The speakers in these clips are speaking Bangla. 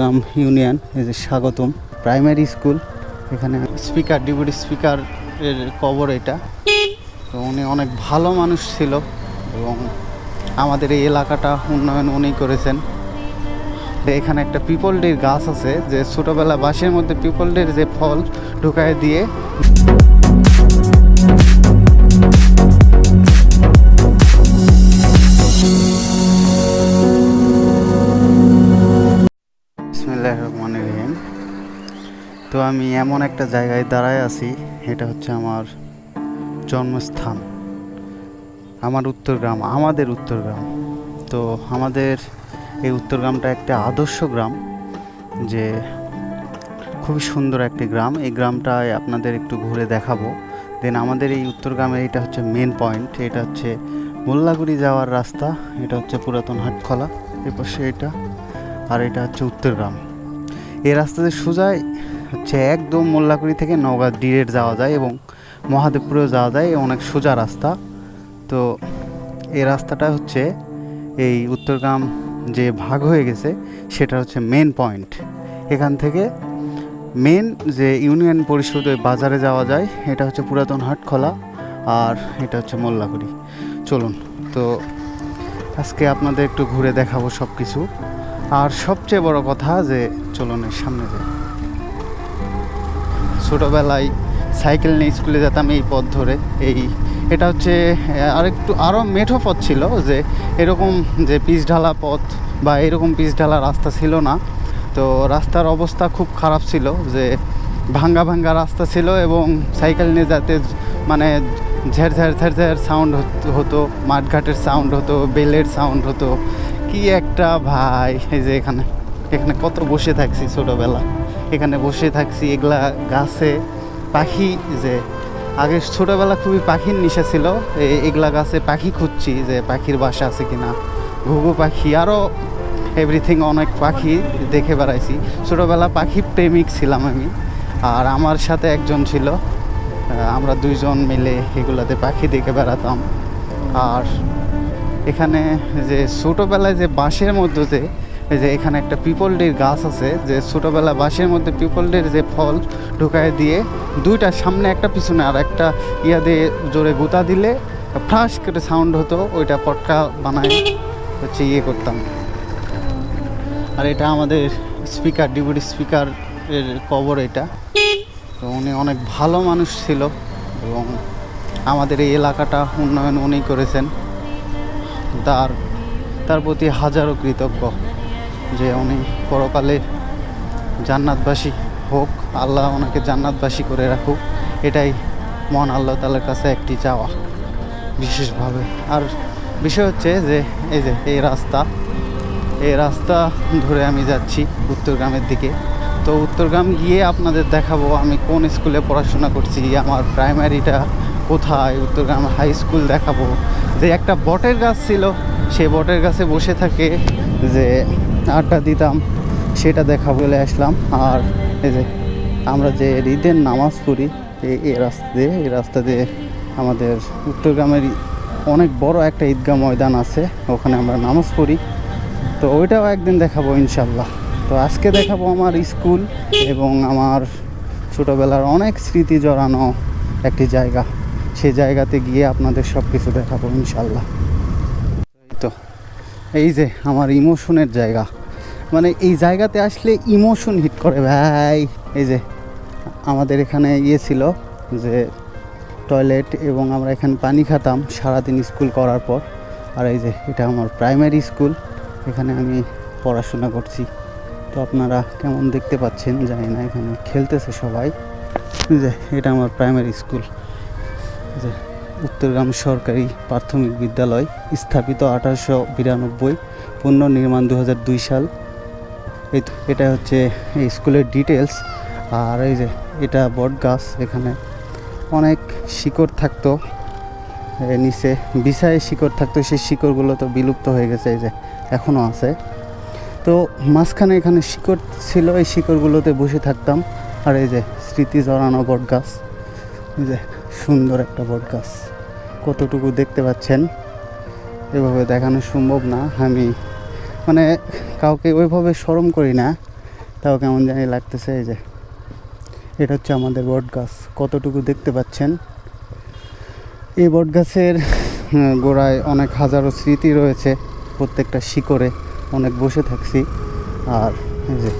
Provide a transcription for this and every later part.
গ্রাম ইউনিয়ন, এই যে স্বাগতম প্রাইমারি স্কুল এখানে স্পিকার ডিপুটি স্পিকার এর কবর এটা। তো উনি অনেক ভালো মানুষ ছিল এবং আমাদের এই এলাকাটা উন্নয়ন উনি করেছেন। এখানে একটা পিপল ডের গাছ আছে, যে ছোটোবেলা বাঁশের মধ্যে পিপল ডের যে ফল ঢুকায় দিয়ে আমি এমন একটা জায়গায় দাঁড়ায় আছি, এটা হচ্ছে আমার জন্মস্থান। আমার উত্তরগ্রাম, আমাদের উত্তরগ্রাম। তো আমাদের এই উত্তরগ্রামটা একটা আদর্শ গ্রাম, যে খুবই সুন্দর একটি গ্রাম। এই গ্রামটায় আপনাদের একটু ঘুরে দেখাবো। দেন আমাদের এই উত্তরগ্রামের এটা হচ্ছে মেন পয়েন্ট এটা হচ্ছে মোল্লাগুড়ি যাওয়ার রাস্তা, এটা হচ্ছে পুরাতন হাটখলা এ পাশে এটা, আর এটা হচ্ছে উত্তরগ্রাম। এই রাস্তাতে সোজাই হচ্ছে একদম মোল্লাকুড়ি থেকে নওগাঁ ডিরেক্ট যাওয়া যায় এবং মহাদেবপুরেও যাওয়া যায় অনেক সোজা রাস্তা। তো এই রাস্তাটা হচ্ছে এই উত্তরগ্রাম যে ভাগ হয়ে গেছে, সেটা হচ্ছে মেন পয়েন্ট এখান থেকে মেন যে ইউনিয়ন পরিষদ ওই বাজারে যাওয়া যায়, এটা হচ্ছে পুরাতন হাটখোলা আর এটা হচ্ছে মোল্লাকুড়ি। চলুন, তো আজকে আপনাদের একটু ঘুরে দেখাবো সব কিছু আর সবচেয়ে বড় কথা যে, চলুন সামনে যাই। ছোটোবেলায় সাইকেল নিয়ে স্কুলে যেতাম এই পথ ধরে। এই এটা হচ্ছে আরেকটু আরও মেঠো পথ ছিল যে এরকম যে পিচ ঢালা পথ বা এরকম পিচ ঢালা রাস্তা ছিল না। তো রাস্তার অবস্থা খুব খারাপ ছিল যে ভাঙ্গা ভাঙ্গা রাস্তা ছিল এবং সাইকেল নিয়ে যাতে মানে ঝের ঝের ঝের ঝের সাউন্ড হতো মাঠঘাটের সাউন্ড হতো, বেলের সাউন্ড হতো। কি একটা ভাই, এই যে এখানে এখানে কত বসে থাকছি ছোটোবেলা এখানে বসে থাকছি, এগুলা গাছে। পাখি যে, আগে ছোটোবেলা খুবই পাখির নেশা ছিল এগুলা গাছে পাখি খুঁজছি যে, পাখির বাসা আছে কি না ঘুঘু পাখি আরও এভরিথিং অনেক পাখি দেখে বেড়াইছি। ছোটোবেলা পাখি প্রেমিক ছিলাম আমি, আর আমার সাথে একজন ছিল আমরা দুইজন মিলে এগুলাতে পাখি দেখে বেড়াতাম। আর এখানে যে, ছোটোবেলায় যে, বাঁশের মধ্যে যে এই যে এখানে একটা পিপল ডের গাছ আছে, যে ছোটোবেলা বাঁশের মধ্যে পিপল ডের যে ফল ঢুকায় দিয়ে দুইটা সামনে একটা পিছনে আর একটা ইয়া দিয়ে জোরে গুতা দিলে ফ্রাস করে সাউন্ড হতো, ওইটা পটকা বানায় হচ্ছে ইয়ে করতাম। আর এটা আমাদের স্পিকার ডিপুটি স্পিকার এর কবর এটা। তো উনি অনেক ভালো মানুষ ছিল এবং আমাদের এই এলাকাটা উন্নয়ন উনি করেছেন। তার তার প্রতি হাজারো কৃতজ্ঞ। যে উনি পরকালে জান্নাতবাসী হোক, আল্লাহ ওনাকে জান্নাতবাসী করে রাখুক, এটাই মন আল্লাহ তালার কাছে একটি চাওয়া বিশেষভাবে। আর বিষয় হচ্ছে যে, এই যে, এই রাস্তা এই রাস্তা ধরে আমি যাচ্ছি উত্তরগ্রামের দিকে। তো উত্তরগ্রাম গিয়ে আপনাদের দেখাবো আমি কোন স্কুলে পড়াশোনা করছি, আমার প্রাইমারিটা কোথায় উত্তরগ্রাম হাই স্কুল দেখাবো। যে একটা বটের গাছ ছিল সেই বটের গাছে বসে থাকে যে আড্ডা দিতাম, সেটা দেখা বলে আসলাম। আর এই যে আমরা যে ঈদের নামাজ পড়ি, এই রাস্তা দিয়ে এই রাস্তা দিয়ে আমাদের উত্তরগ্রামের অনেক বড় একটা ঈদগাহ ময়দান আছে, ওখানে আমরা নামাজ পড়ি। তো ওইটাও একদিন দেখাবো ইনশাল্লাহ তো আজকে দেখাবো আমার স্কুল এবং আমার ছোটোবেলার অনেক স্মৃতি জড়ানো একটি জায়গা। সেই জায়গাতে গিয়ে আপনাদের সব কিছু দেখাবো ইনশাল্লাহ তো, এই যে আমার ইমোশনের জায়গা। মানে এই জায়গাতে আসলে ইমোশন হিট করে, ভাই। এই যে, আমাদের এখানে ইয়ে ছিল যে টয়লেট এবং আমরা এখানে পানি খেতাম সারাদিন স্কুল করার পর। আর এই যে, এটা আমার প্রাইমারি স্কুল এখানে আমি পড়াশোনা করছি। তো আপনারা কেমন দেখতে পাচ্ছেন জানি না, এখানে খেলতেছে সবাই। যে, এটা আমার প্রাইমারি স্কুল যে, উত্তরগ্রাম সরকারি প্রাথমিক বিদ্যালয়, স্থাপিত আঠারোশো বিরানব্বই, পুনর্নির্মাণ দু হাজার দুই সাল। এটা হচ্ছে এই স্কুলের ডিটেলস আর এই যে এটা বট গাছ এখানে। অনেক শিকড় থাকতো নিচে বিছায় শিকড় থাকতো, সেই শিকড়গুলো তো বিলুপ্ত হয়ে গেছে, এই যে এখনও আছে। তো মাঝখানে এখানে শিকড় ছিল, এই শিকড়গুলোতে বসে থাকতাম, আর এই যে স্মৃতি জড়ানো বট গাছ, এই যে সুন্দর একটা বট গাছ। কতটুকু দেখতে পাচ্ছেন? এভাবে দেখানো সম্ভব না, আমি মানে কাউকে ওইভাবে স্মরণ করি না, তাও কেমন জানি লাগতেছে এই যে। এটা হচ্ছে আমাদের বট গাছ, কতটুকু দেখতে পাচ্ছেন? এই বট গাছের গোড়ায় অনেক হাজারো স্মৃতি রয়েছে, প্রত্যেকটা শিকড়ে অনেক বসে থাকছি। আর যে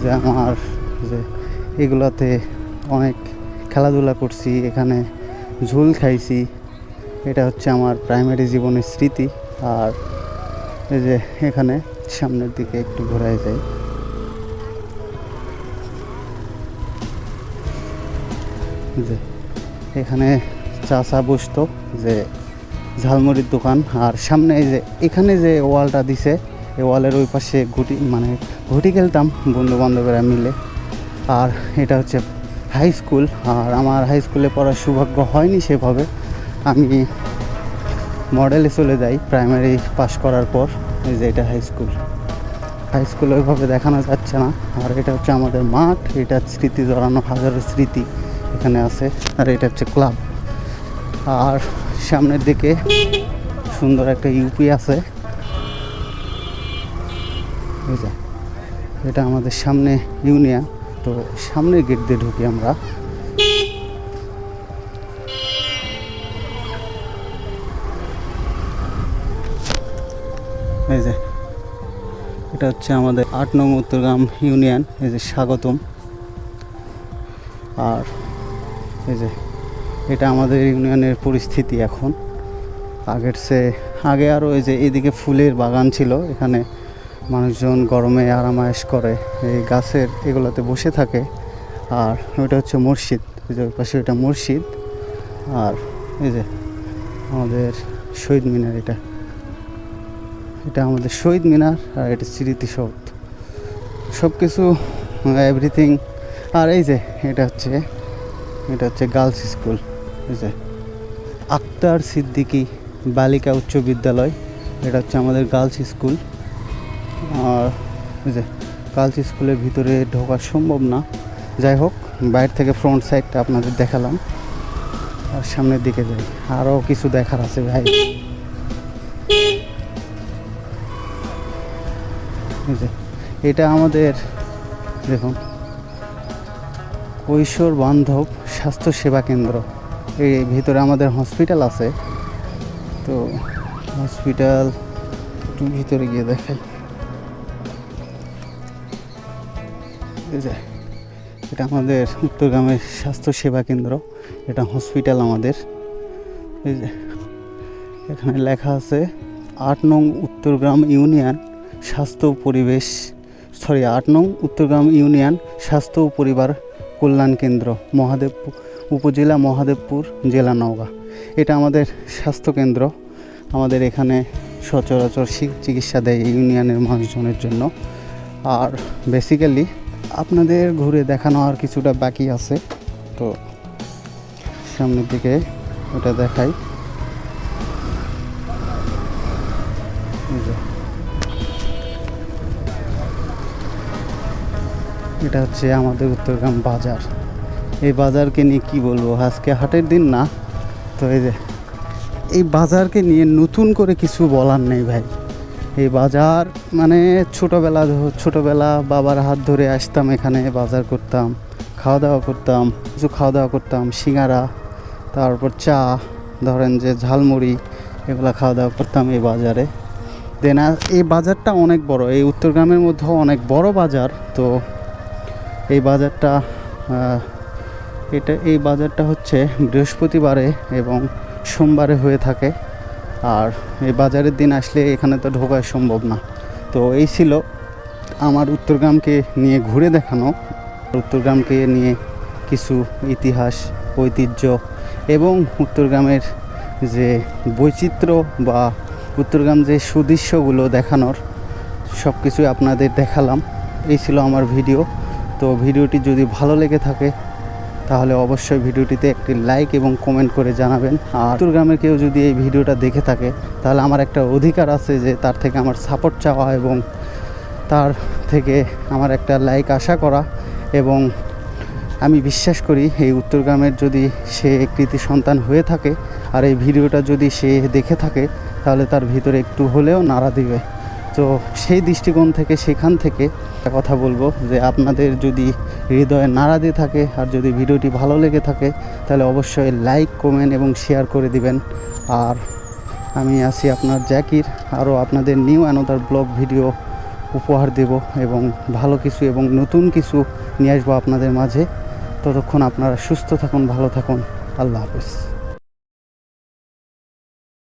যে আমার, যে এগুলাতে অনেক খেলাধুলা করছি, এখানে ঝুল খাইছি, এটা হচ্ছে আমার প্রাইমারি জীবনের স্মৃতি। আর এই যে এখানে সামনের দিকে একটু ঘোরায় যাই। যে এখানে চাচা বসতো, যে ঝালমুড়ির দোকান, আর সামনে এই যে এখানে যে ওয়ালটা দিছে এই ওয়ালের ওই পাশে ঘুটি মানে ঘুটি খেলতাম বন্ধু বান্ধবেরা মিলে। আর এটা হচ্ছে হাই স্কুল, আর আমার হাই স্কুলে পড়ার সৌভাগ্য হয়নি সেভাবে। আমি মডেলে চলে যাই প্রাইমারি পাস করার পর, এই যে এটা হাই স্কুল হাই স্কুল ওইভাবে দেখানো যাচ্ছে না, আর এটা হচ্ছে আমাদের মাঠ, এটা স্মৃতি জড়ানো, হাজারো স্মৃতি এখানে আছে, আর এটা হচ্ছে ক্লাব আর সামনের দিকে সুন্দর একটা ইউপি আছে। এটা আমাদের সামনে ইউনিয়ন, তো সামনের গেট দিয়ে ঢুকি আমরা। এটা হচ্ছে আমাদের আট নং উত্তরগ্রাম ইউনিয়ন, এই যে স্বাগতম। আর এই যে এটা আমাদের ইউনিয়নের পরিস্থিতি এখন। আগের সে, আগে আরও এই যে এদিকে ফুলের বাগান ছিল, এখানে মানুষজন গরমে আরামায়েশ করে এই গাছের এগুলোতে বসে থাকে। আর ওইটা হচ্ছে মসজিদ, এই যে ওই পাশে ওইটা মসজিদ। আর এই যে আমাদের শহীদ মিনার এটা। এটা আমাদের শহীদ মিনার আর এটা স্মৃতিসৌধ সব কিছু এভরিথিং আর এই যে, এটা হচ্ছে এটা হচ্ছে গার্লস স্কুল এই যে, আক্তার সিদ্দিকি বালিকা উচ্চ বিদ্যালয়, এটা হচ্ছে আমাদের গার্লস স্কুল আর যে গার্লস স্কুলের ভিতরে ঢোকা সম্ভব না। যাই হোক, বাইরে থেকে ফ্রন্ট সাইডটা আপনাদের দেখালাম। আর সামনের দিকে যাই। আরও কিছু দেখার আছে ভাই। যে, এটা আমাদের, দেখুন, কৈশোর বান্ধব স্বাস্থ্য সেবা কেন্দ্র। এই ভিতরে আমাদের হসপিটাল আছে। তো হসপিটাল একটু ভিতরে গিয়ে দেখাই। এটা আমাদের উত্তরগ্রামের স্বাস্থ্য সেবা কেন্দ্র। এটা হসপিটাল আমাদের। এখানে লেখা আছে, আট নং উত্তরগ্রাম ইউনিয়ন। স্বাস্থ্য পরিবেশ, সরি, আট নং উত্তরগ্রাম ইউনিয়ন স্বাস্থ্য ও পরিবার কল্যাণ কেন্দ্র মহাদেবপুর উপজেলা মহাদেবপুর, জেলা নওগাঁ। এটা আমাদের স্বাস্থ্য কেন্দ্র। আমাদের এখানে সচরাচর চিকিৎসা দেয় ইউনিয়নের মানুষজনের জন্য। আর বেসিক্যালি আপনাদের ঘুরে দেখানো আর কিছুটা বাকি আছে। তো সামনের দিকে ওটা দেখাই। এটা হচ্ছে আমাদের উত্তরগ্রাম বাজার। এই বাজারকে নিয়ে কি বলব? আজকে হাটের দিন না। তো এই যে, এই বাজারকে নিয়ে নতুন করে কিছু বলার নেই ভাই। এই বাজার মানে ছোটোবেলা ছোটোবেলা বাবার হাত ধরে আসতাম এখানে, বাজার করতাম খাওয়া দাওয়া করতাম, কিছু খাওয়া দাওয়া করতাম, সিঙ্গারা, তারপর চা, ধরেন যে ঝালমুড়ি, এগুলো খাওয়া দাওয়া করতাম এই বাজারে। দেন এই বাজারটা অনেক বড়, এই উত্তরগ্রামের মধ্যেও অনেক বড় বাজার, তো এই বাজারটা এটা, এই বাজারটা হচ্ছে বৃহস্পতিবারে এবং সোমবারে হয়ে থাকে। আর এই বাজারের দিন আসলে এখানে তো ঢোকা সম্ভব না। তো এই ছিল আমার উত্তরগ্রামকে নিয়ে ঘুরে দেখানো, উত্তরগ্রামকে নিয়ে কিছু ইতিহাস, ঐতিহ্য এবং উত্তরগ্রামের যে বৈচিত্র্য বা উত্তরগ্রাম যে সুদৃশ্যগুলো দেখানোর সব কিছুই আপনাদের দেখালাম। এই ছিল আমার ভিডিও। তো ভিডিওটি যদি ভালো লেগে থাকে, তাহলে অবশ্যই ভিডিওটিতে একটি লাইক এবং কমেন্ট করে জানাবেন। আর উত্তরগ্রামের কেউ যদি এই ভিডিওটা দেখে থাকে, তাহলে আমার একটা অধিকার আছে যে তার থেকে আমার সাপোর্ট চাওয়া এবং তার থেকে আমার একটা লাইক আশা করা এবং আমি বিশ্বাস করি এই উত্তরগ্রামের যদি সে কৃতি সন্তান হয়ে থাকে আর এই ভিডিওটা যদি সে দেখে থাকে, তাহলে তার ভিতরে একটু হলেও নাড়া দিবে। তো সেই দৃষ্টিকোণ থেকে, সেখান থেকে একটা কথা বলব যে আপনাদের যদি হৃদয়ে নাড়া দিয়ে থাকে আর যদি ভিডিওটি ভালো লেগে থাকে, তাহলে অবশ্যই লাইক, কমেন্ট এবং শেয়ার করে দিবেন। আর আমি আছি আপনার জ্যাকির, আরও আপনাদের নিউ অ্যানোদার ব্লগ ভিডিও উপহার দেব এবং ভালো কিছু এবং নতুন কিছু নিয়ে আসব আপনাদের মাঝে। ততক্ষণ আপনারা সুস্থ থাকুন, ভালো থাকুন। আল্লাহ হাফেজ।